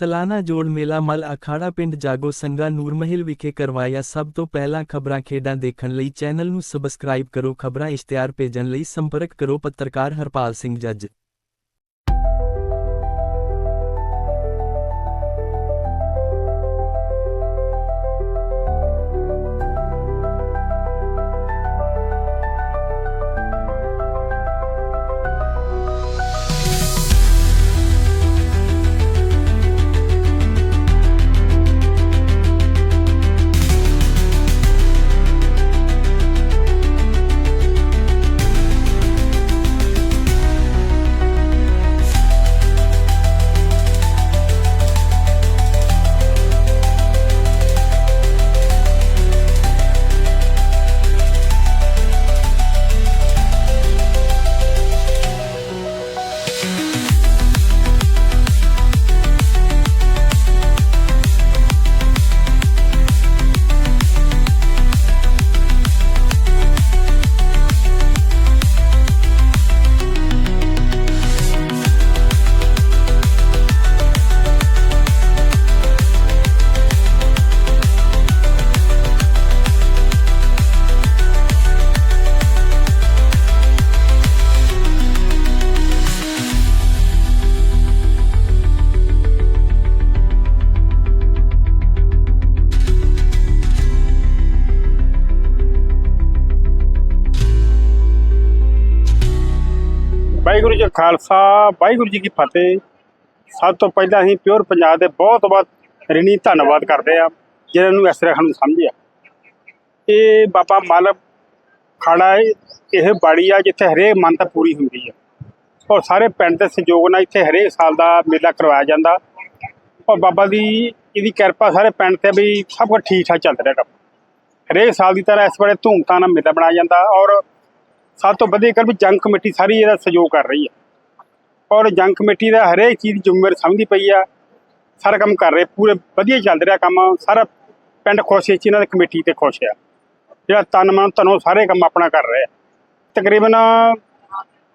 ਸਾਲਾਨਾ ਜੋੜ ਮੇਲਾ ਮਲ ਅਖਾੜਾ ਪਿੰਡ ਜਾਗੋ ਸੰਗਾ ਨੂਰਮਹਿਲ ਵਿਖੇ ਕਰਵਾਇਆ ਸਭ ਤੋਂ ਪਹਿਲਾਂ ਖਬਰਾਂ ਖੇਡਾਂ ਦੇਖਣ ਲਈ ਚੈਨਲ ਨੂੰ ਸਬਸਕ੍ਰਾਈਬ ਕਰੋ, ਖਬਰਾਂ ਇਸ਼ਤਿਹਾਰ ਭੇਜਣ ਲਈ ਸੰਪਰਕ ਕਰੋ, ਪੱਤਰਕਾਰ ਹਰਪਾਲ ਸਿੰਘ ਜੱਜ। ਵਾਹਿਗੁਰੂ ਜੀ ਖਾਲਸਾ ਵਾਹਿਗੁਰੂ ਜੀ ਕੀ ਫਤਿਹ। ਸਭ ਤੋਂ ਪਹਿਲਾਂ ਅਸੀਂ ਪਿਓਰ ਪੰਜਾਬ ਦੇ ਬਹੁਤ ਬਹੁਤ ਰਿਣੀ ਧੰਨਵਾਦ ਕਰਦੇ ਆ ਜਿਹਨਾਂ ਨੂੰ ਇਸ ਤਰ੍ਹਾਂ ਸਾਨੂੰ ਸਮਝਿਆ। ਇਹ ਬਾਬਾ ਮਲ ਖਾੜਾ ਹੈ, ਇਹ ਬਾੜੀ ਆ ਜਿੱਥੇ ਹਰੇਕ ਮੰਨਤ ਪੂਰੀ ਹੁੰਦੀ ਆ ਔਰ ਸਾਰੇ ਪਿੰਡ ਦੇ ਸਹਿਯੋਗ ਨਾਲ ਇੱਥੇ ਹਰੇਕ ਸਾਲ ਦਾ ਮੇਲਾ ਕਰਵਾਇਆ ਜਾਂਦਾ। ਔਰ ਬਾਬਾ ਦੀ ਇਹਦੀ ਕਿਰਪਾ ਸਾਰੇ ਪਿੰਡ ਤੇ ਵੀ ਸਭ ਕੁਝ ਠੀਕ ਠਾਕ ਚੱਲ ਰਿਹਾ। ਕੰਮ ਹਰੇਕ ਸਾਲ ਦੀ ਤਰ੍ਹਾਂ ਇਸ ਵੇਲੇ ਧੂਮਧਾਮ ਨਾਲ ਮੇਲਾ ਬਣਾਇਆ ਜਾਂਦਾ ਔਰ ਸਭ ਤੋਂ ਵਧੀਆ ਗੱਲ ਵੀ ਜੰਗ ਕਮੇਟੀ ਸਾਰੀ ਇਹਦਾ ਸਹਿਯੋਗ ਕਰ ਰਹੀ ਹੈ। ਔਰ ਜੰਗ ਕਮੇਟੀ ਦਾ ਹਰੇਕ ਚੀਜ਼ ਜ਼ਿੰਮੇਵਾਰੀ ਸਮਝਦੀ ਪਈ ਆ ਸਾਰਾ ਕੰਮ ਕਰ ਰਹੇ ਪੂਰੇ ਵਧੀਆ ਚੱਲ ਰਿਹਾ ਕੰਮ ਸਾਰਾ ਪਿੰਡ ਖੁਸ਼ ਹੈ ਇਹਨਾਂ ਦੀ ਕਮੇਟੀ ਤੇ ਖੁਸ਼ ਆ। ਜਿਹੜਾ ਤਨ ਮਨ ਧਨੋਂ ਸਾਰੇ ਕੰਮ ਆਪਣਾ ਕਰ ਰਹੇ। ਤਕਰੀਬਨ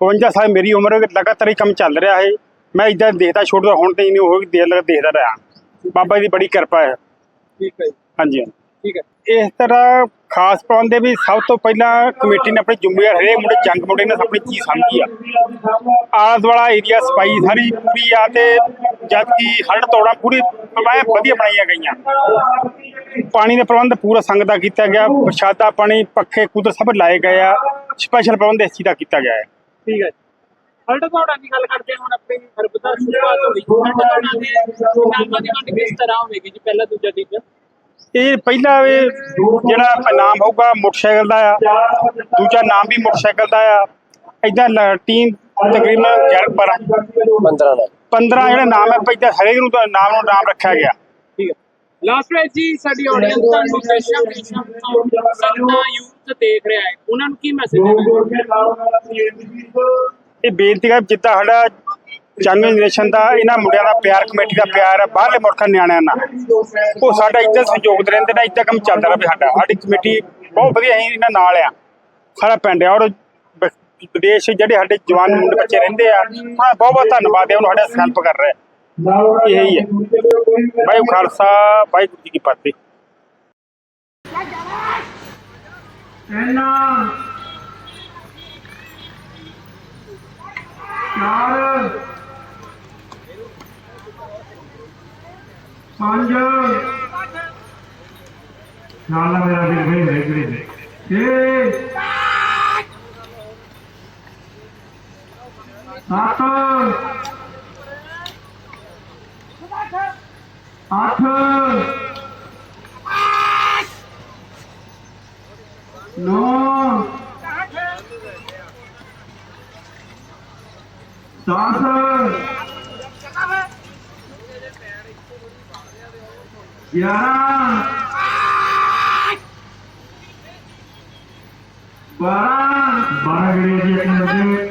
52 ਸਾਲ ਮੇਰੀ ਉਮਰ ਹੈ ਲਗਾਤਾਰ ਹੀ ਕੰਮ ਚੱਲ ਰਿਹਾ ਹੈ। ਮੈਂ ਇਦਾਂ ਦੇਖਦਾ ਛੋੜਦਾ ਹੁਣ ਤੇ ਹੀ ਨਹੀਂ ਹੋ ਗਈ ਦੇਰ ਲਗਾ ਦੇਖਦਾ ਰਿਹਾ। ਬਾਬਾ ਜੀ ਦੀ ਬੜੀ ਕਿਰਪਾ ਹੈ। ਠੀਕ ਹੈ ਹਾਂਜੀ। ਠੀਕ ਹੈ। ਇਸ ਤਰ੍ਹਾਂ ਖਾਸ ਪ੍ਰਬੰਧ ਵੀ ਸਭ ਤੋਂ ਪਹਿਲਾਂ ਕਮੇਟੀ ਨੇ ਆਪਣੀ ਜ਼ਿੰਮੇਵਾਰ ਹਰੇਕ ਮੁੰਡੇ, ਜੰਗ ਮੁੰਡੇ ਨੇ ਆਪਣੀ ਚੀਜ਼ ਸਮਝੀ ਆ। ਆਸ ਵਾਲਾ ਏਰੀਆ ਸਫ਼ਾਈ ਸਾਰੀ ਪੂਰੀ ਆ ਤੇ ਜਦ ਕਿ ਹੜ ਤੋੜਾ ਪੂਰੀ ਐਨ ਵਧੀਆ ਬਣਾਈਆਂ ਗਈਆਂ। ਪਾਣੀ ਦਾ ਪ੍ਰਬੰਧ ਪੂਰਾ ਸੰਗ ਦਾ ਕੀਤਾ ਗਿਆ, ਪ੍ਰਸ਼ਾਦਾ ਪਾਣੀ, ਪੱਖੇ ਕੁਦਰ ਸਭ ਲਾਏ ਗਏ ਆ ਸਪੈਸ਼ਲ ਪ੍ਰਬੰਧ ਇਸ ਚੀਜ਼ ਦਾ ਕੀਤਾ ਗਿਆ ਹੈ। ਠੀਕ ਹੈ ਹਲਟ ਦੌੜਾਂ ਦੀ ਗੱਲ ਕਰਦੇ ਹੁਣ ਆਪਣੀ ਹਰਬਤਾ ਸ਼ੁਰੂਆਤ ਹੋਈ ਹਲਟ ਦੌੜਾਂ ਦੇ ਨਾਮਾਂ ਦੀ ਕਿਸ ਤਰ੍ਹਾਂ ਹੋਵੇਗੀ ਜੀ, ਪਹਿਲਾ ਦੂਜਾ ਤੀਜਾ ਇਹ ਪਹਿਲਾ ਇਹ ਜਿਹੜਾ ਨਾਮ ਹੋਊਗਾ ਮੋਟਰਸਾਈਕਲ ਦਾ ਆ ਦੂਜਾ ਨਾਮ ਵੀ ਮੋਟਰਸਾਈਕਲ ਦਾ ਆ। ਇਦਾਂ ਟੀਮ ਤਕਰੀਬਨ 11 12 15 ਨਾਲ 15 ਜਿਹੜੇ ਨਾਮ ਹੈ ਪਹਿਲਾਂ ਹਰੇਕ ਨੂੰ ਤਾਂ ਨਾਮ ਨੂੰ ਨਾਮ ਰੱਖਿਆ ਗਿਆ। ਠੀਕ ਹੈ। ਲਾਸਟ ਵਿੱਚ ਜੀ ਸਾਡੀ ਆਡੀਅנס ਤੁਹਾਨੂੰ ਦੇਸ਼ਾਂ ਵਿਦੇਸ਼ਾਂ ਤੋਂ ਸੰਗਤਾਂ ਯੂਥ ਦੇਖ ਰਿਹਾ ਹੈ। ਉਹਨਾਂ ਨੂੰ ਕੀ ਮੈਸੇਜ ਦੇਣਾ ਇਹ ਬੇਨਤੀ ਹੈ ਜਿੱਦਾਂ ਸਾਡਾ ਜੰਗ ਜਨਰੇਸ਼ਨ ਦਾ, ਇਹਨਾਂ ਮੁੰਡਿਆਂ ਦਾ ਪਿਆਰ, ਕਮੇਟੀ ਦਾ ਪਿਆਰ ਹੈ ਬਾਹਰਲੇ ਮੁਲਕਾਂ ਨਿਆਣਿਆਂ ਨਾਲ। ਉਹ ਸਾਡਾ ਇੱਦਾਂ ਸਹਿਯੋਗ ਦੇ ਰਹਿੰਦੇ ਨੇ ਇੱਦਾਂ ਕੰਮ ਚੱਲਦਾ ਰਹੇ ਸਾਡਾ। ਸਾਡੀ ਕਮੇਟੀ ਬਹੁਤ ਵਧੀਆ, ਅਸੀਂ ਇਹਨਾਂ ਨਾਲ ਆ। ਸਾਡਾ ਪਿੰਡ ਆ, ਔਰ ਵਿਦੇਸ਼ ਜਿਹੜੇ ਸਾਡੇ ਜਵਾਨ ਮੁੰਡੇ ਬੱਚੇ ਰਹਿੰਦੇ ਆ ਉਹਨਾਂ ਦਾ ਬਹੁਤ ਬਹੁਤ ਧੰਨਵਾਦ ਹੈ ਉਹਨਾਂ ਸਾਡਾ ਹੈਲਪ ਕਰ ਰਹੇ ਆ। ਇਹੀ ਹੈ ਵਾਹਿਗੁਰੂ ਖਾਲਸਾ, ਵਾਹਿਗੁਰੂ ਜੀ ਕੀ ਫਤਿਹ। ਇਹਨਾਂ ਚਾਰ ਪੰਜ। ਨਾਲ ਮੇਰਾ ਵੀਰ ਭਾਈ ਰੇਗੜੀ ਨੇ। ਛੇ। ਸੱਤ। ਅੱਠ। ਨੌ। ਦਸ। ਗਿਆਰਾਂ ਬਾਰਾਂ ਬਾਰਾਂ ਗੜੇ ਜੀ ਇੱਕ ਨੰਬਰ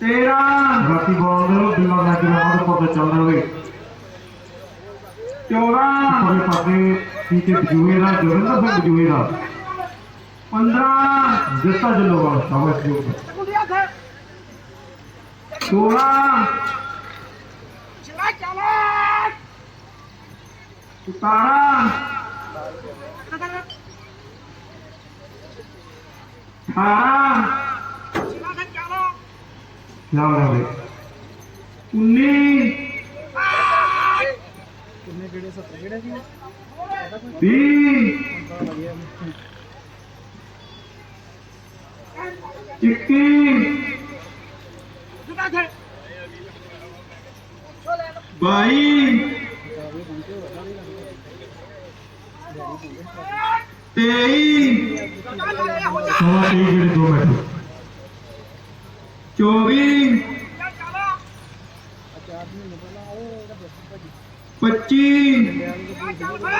ਤੇਰਾਂ ਬਾਕੀ ਬੋਲ ਦਿਓ ਦਿਮਾਗ ਨਾਲ ਕਿ ਮੋੜ ਪੋਤੇ ਚੱਲ ਰਹੇ ਚੌਦਾਂ ਪਰੇ ਪਾਸੇ ਪੀਛੇ ਬਜੂਏ ਦਾ ਜੋਰਨ ਦਾ ਬਜੂਏ ਦਾ 15 ਦਿੱਤਾ ਜਲੋਗਾ ਸ਼ਾਬਾਸ਼ ਜੀ 16 ਸਤਾਰਾਂ ਅਠਾਰਾਂ ਕਿਆ ਬਾਤ ਹੈ ਉੱਨੀ ਵੀਹ ਇੱਕੀ। ਬਾਈ। ਤੇਈ ਸਵਾ ਤੇਈ ਜਿਹੜੇ ਦੋ ਮਿੰਟ ਚੌਵੀ ਪੱਚੀ